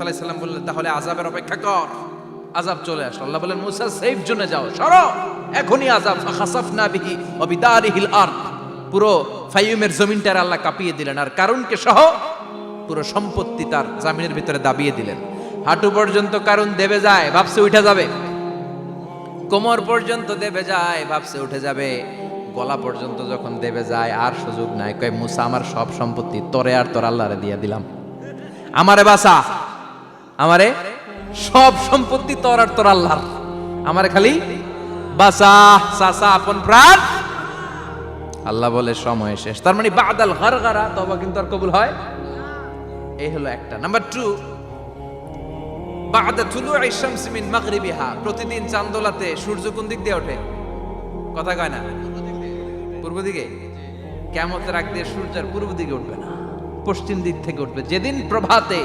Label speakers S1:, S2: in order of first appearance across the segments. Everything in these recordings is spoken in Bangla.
S1: আলাইসাল্লাম বললেন, তাহলে আজাবের অপেক্ষা কর। আজাব চলে আসলো। আল্লাহ বলেন মুসা, সেফ জোনে যাও। সরো। এখনই আজাব খাসাফনা বিহি অবিদারিহিল আরদ। পুরো ফাইয়ুমের জমিনটার আল্লাহ কাঁপিয়ে দিলেন। আর কারুনকে সহ পুরো সম্পত্তি তার জামিনের ভিতরে দাবিয়ে দিলেন। হাঁটু পর্যন্ত কারণ দেবে যায়, ভাবছে উঠে যাবে। কোমর পর্যন্ত দেবে যায়, ভাবছে উঠে যাবে। গলা পর্যন্ত যখন দেবে যায়, আর সুযোগ নাই। কয়, মুসা, আমার সব সম্পত্তি তরে আর তোর আল্লাহরে দিয়ে দিলাম। আমারে বাসা আমারে সব সম্পত্তি তোর আর তোর আল্লাহর। আমারে খালি বাসা সাসা আপন প্রাণ। আল্লাহ বলে সময় শেষ। তার মানে বাদাল গারগারা তবা কিন্তু আর কবুল হয় এই হলো একটা। নাম্বার টু, বাদা তুলু শামসি মিন মাগরিবিহা। প্রতিদিন চান্দোলাতে সূর্য কোন দিক দিয়ে ওঠে। কথা কয় না? পূর্ব দিকে? কেমতের আগ দিয়ে সূর্যের পূর্ব দিকে উঠবে না। পশ্চিম দিক থেকে উঠবে। যেদিন প্রভাতে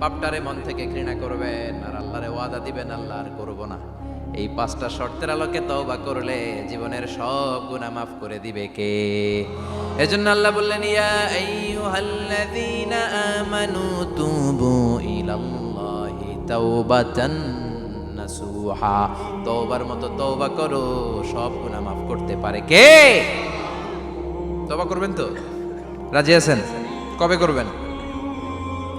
S1: পাপটারে মন থেকে ঘৃণা করবেন, আর আল্লাহরে ওয়াদা দিবেন, আল্লাহ আর করব না। এই পাঁচটা শর্তের আলোকে তওবা করলে জীবনের সব গুনাহ মাফ করে দিবে কে? এজন্য আল্লাহ বললেন, ইয়া আইয়ুহাল্লাযীনা আমানু তুবু ইলাল্লাহি তাওবাতান নাসুহা। তওবার মতো তওবা করো, সব গুনাহ মাফ করতে পারে কে? তওবা করবেন তো? রাজি আছেন? কবে করবেন?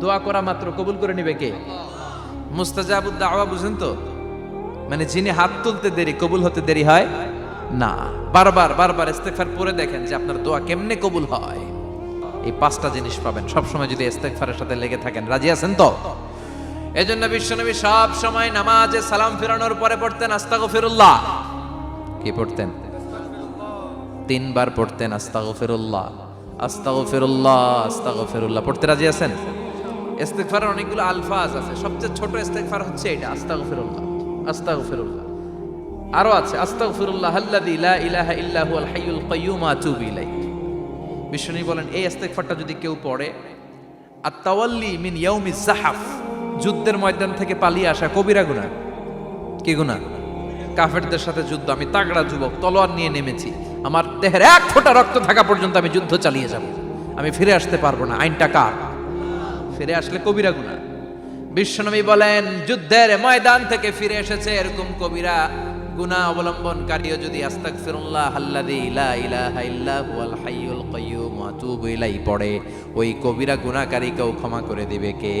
S1: দোয়া করা মাত্র কবুল করে নিবে কে? মুস্তাজাবুদ দাওয়া, বুঝেন তো? মানে যিনি হাত তুলতে দেরি, কবুল হতে দেরি হয় না। বারবার বারবার ইস্তেগফার পরে দেখেন যে আপনার দোয়া কেমনে কবুল হয়। এই পাঁচটা জিনিস পাবেন। সবসময় যদি ইস্তেগফারের সাথে লেগে থাকেন। রাজি আছেন তো? এজন্য বিশ্বনবী সব সময় নামাজে সালাম ফেরানোর পরে পড়তেন আস্তাগফিরুল্লাহ। কি পড়তেন? তিনবার পড়তেন আস্তাগফিরুল্লাহ। আস্তাগফিরুল্লাহ আস্তাগফিরুল্লাহ। পড়তে রাজি আছেন? ইস্তেগফারের অনেকগুলো আলফাজ আছে। সবচেয়ে ছোট ইস্তেগফার হচ্ছে এটা, আস্তাগফিরুল্লাহ আস্তাগফিরুল্লাহ। আরও আছে, আস্তাগফিরুল্লাহ আল্লাযী লা ইলাহা ইল্লা হুয়াল হাইয়ুল কাইয়্যুম আতুবু ইলাইহি। বিশ্বনী বলেন, এই ইস্তেগফারটা যদি কেউ পড়ে আর তাওয়াল্লি মিন ইয়াউমি জাহাফ, যুদ্ধের ময়দান থেকে পালিয়ে আসা কবিরা গুনাহ। কি গুনাহ? কাফেরদের সাথে যুদ্ধ, আমি তাগড়া যুবক, তলোয়ার নিয়ে নেমেছি, আমার দেহের এক ফোঁটা রক্ত থাকা পর্যন্ত আমি যুদ্ধ চালিয়ে যাব। আমি ফিরে আসতে পারব না, আইনটা কার? ফিরে আসলে কবিরা গুনাহ বিশ্বনবী বলেন, যুদ্ধের ময়দান থেকে ফিরে এসেছে এরকম কবিরা গুনাহ অবলম্বনকারীও যদি আস্তাগফিরুল্লাহ আল্লাযী লা ইলাহা ইল্লা হুয়াল হাইয়ুল কাইয়্যুম ওয়া আতুবু ইলাইহি পড়ে, ওই কবিরা গুনাহকারীকেও ক্ষমা করে দিবে কে?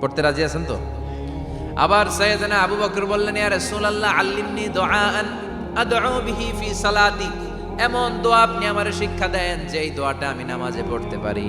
S1: পড়তে রাজি আছেন তো? আবার সৈয়দনা আবু বকর বললেন, ইয়া রাসূলুল্লাহ, আল্লিমনি দুআআন আদউ বিহি ফি সালাতি। এমন দোয়া আপনি আমারে শিক্ষা দেন যে এই দোয়াটা আমি নামাজে পড়তে পারি।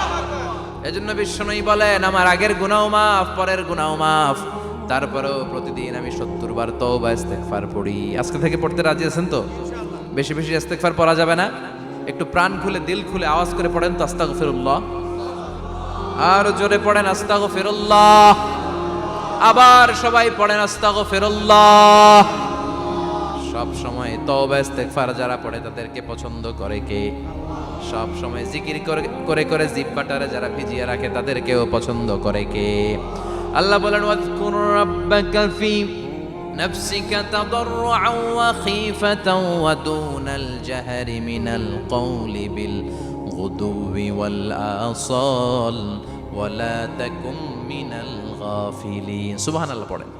S1: এজন্য বিশ্বনয়ী বলেন, আমার আগের গুনাও মাফ, পরের গুনাও মাফ। তারপরেও প্রতিদিন আমি সত্তর বার তওবা, ইস্তেগফার পড়ি। আজকে থেকে পড়তে রাজি আছেন তো? বেশি বেশি ইস্তেগফার পড়া যাবে না? একটু প্রাণ খুলে, দিল খুলে আওয়াজ করে পড়েন তো, আস্তাগফিরুল্লাহ। আর জোরে পড়েন, আস্তাগফিরুল্লাহ। আবার সবাই পড়েন, আস্তাগফিরুল্লাহ। সব সময় তওবা ইস্তেগফার যারা পড়ে তাদেরকে পছন্দ করে কে সব সময় জিকির করে করে করে জিব্বাটারে যারা ভিজিয়ে রাখে তাদেরকেও পছন্দ করে কে আল্লাহ বলেন ওয়াজকুর রাব্বাকা ফি نفسك تضرعا وخيفة ودون الجهر من القول بالغدو والآصال ولا تكن من الغافلين سبحان الله পড়েন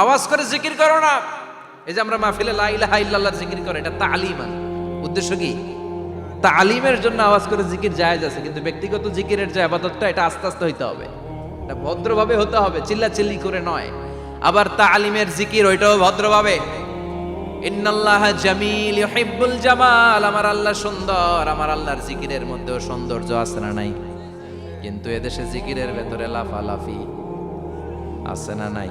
S1: আওয়াজ করে জিকির করো না। এই যে আমরা মাহফিলে লা ইলাহা ইল্লাল্লাহ জিকির করে, এটা তালিমান উদ্দেশ্য কি? তালিমের জন্য আওয়াজ করে জিকির জায়েজ আছে, কিন্তু ব্যক্তিগত জিকিরের যে আবাদতটা, এটা আস্তে আস্তে হইতে হবে। এটা ভদ্রভাবে হতে হবে চিল্লা চিল্লি করে নয়। আবার তালিমের জিকির, ওইটাও ভদ্রভাবে। ইন্নাল্লাহ জামিল ইউহিব্বুল জামাল, আমার আল্লাহ সুন্দর, আমার আল্লাহর জিকিরের মধ্যেও সৌন্দর্য আছে না নাই? কিন্তু এদেশে জিকিরের ভেতরে লাফালাফি আছে না নাই?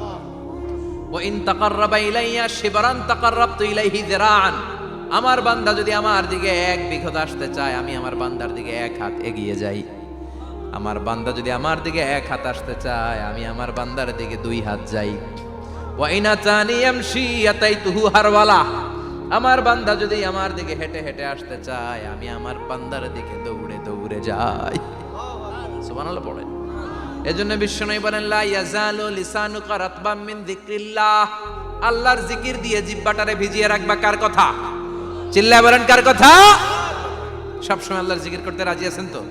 S1: ওয়াইন তাকাররাবা ইলাইয়া, শিবরান তাকাররাবতু ইলাইহি যিরাআন। আমার বান্দা যদি আমার দিকে এক বিঘত আসতে চায়, আমি আমার বান্দার দিকে এক হাত এগিয়ে যাই। আমার বান্দা যদি আমার দিকে এক হাত আসতে চায়, আমি আমার বান্দার দিকে দুই হাত যাই। ওয়াইনা চানি এমশি আতাইতুহু হারওয়ালা। আমার বান্দা যদি আমার দিকে হেঁটে হেঁটে আসতে চায়, আমি আমার বান্দার দিকে দৌড়ে দৌড়ে যাই। সুবহানাল্লাহ পড়ে এজন্য বিশ্বনবী বলেন, লা ইয়াজালু লিসানুকা রাতবাম মিন যিকরিল্লাহ। আল্লাহর জিকির দিয়ে জিহ্বাটারে ভিজিয়ে রাখবা কার কথা? চিল্লায় বলেন, কার কথা? সবসময় আল্লাহর জিকির করতে রাজি আছেন তো?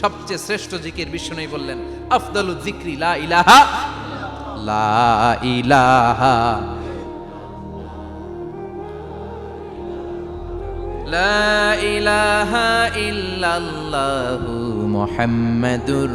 S1: সবচেয়ে শ্রেষ্ঠ জিকির বিশ্বনবী বললেন, আফদালু যিকরি, লা ইলাহা লা ইলাহা লা ইলাহা ইল্লাল্লাহু মুহাম্মাদুর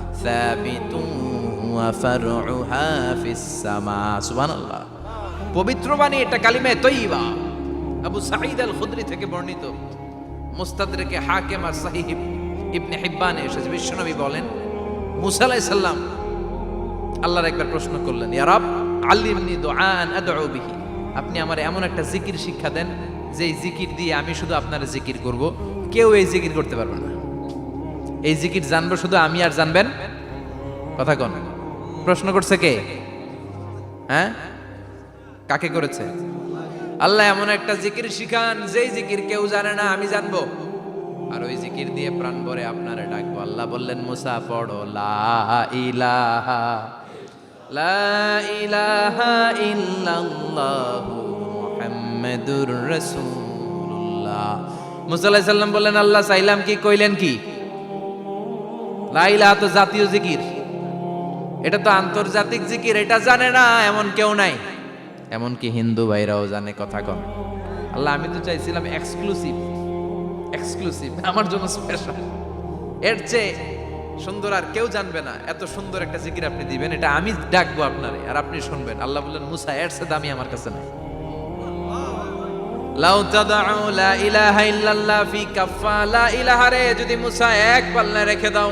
S1: ثابت وفرعها في السماء سبحان الله পবিত্র বাণী এটা কালিমে তৈবা আবু সাঈদ আল খুদরি থেকে বর্ণিত মুস্তাদরেকে হাকিম আর সাহিহ ইবনে হিব্বানে এসেছে বিশ্বনবী বলেন মুসা আলাইহিস সালাম আল্লাহর একবার প্রশ্ন করলেন ইয়া রব আল্লিমনি দুআন আদউ বিহি আপনি আমার এমন একটা জিকির শিক্ষা দেন যে এই জিকির দিয়ে আমি শুধু আপনার জিকির করব কেউ এই জিকির করতে পারবে না এই জিকির জানব শুধু আমি আর জানবেন? কথা কোন। প্রশ্ন করছে কে? হ্যাঁ? কাকে করেছে? আল্লাহ এমন একটা জিকির শিখান, যেই জিকির কেউ জানে না, আমি জানব। আর ওই জিকির দিয়ে প্রাণ ভরে আপনারা ডাকবো। আল্লাহ বললেন, মুসা, পড়ো। লা ইলাহা লা ইলাহা ইল্লাল্লাহু মুহাম্মাদুর রাসূলুল্লাহ। মুসা আলাইহিস সালাম বললেন, আল্লাহ চাইলাম কি, কইলেন কি? লা ইলাহা তো জাতীয় জিকির। এটা তো আন্তর্জাতিক জিকির, এটা জানে না এমন কেউ নাই। এমনকি হিন্দু ভাইরাও জানে কথা কন। আল্লাহ, আমি তো চাইছিলাম এক্সক্লুসিভ এক্সক্লুসিভ আমার জন্য স্পেশাল এর চেয়ে সুন্দর আর কেউ জানবে না, এত সুন্দর একটা জিকির আপনি দিবেন, এটা আমি ডাকবো আপনারে, আর আপনি শুনবেন। আল্লাহ বললেন, মুসা, এর চেয়ে দামি আমার কাছে নাই। যদি মুসা এক পাল্লা রেখে দাও।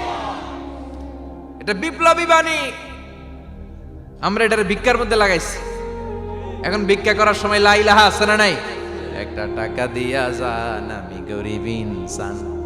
S1: এটা বিপ্লবী বাণী। আমরা এটার ভিক্ষার মধ্যে লাগাইছি। এখন ভিক্ষা করার সময় লাইলাহা আছে না নাই? একটা টাকা দিয়া যান, আমি গরিব ইনসান।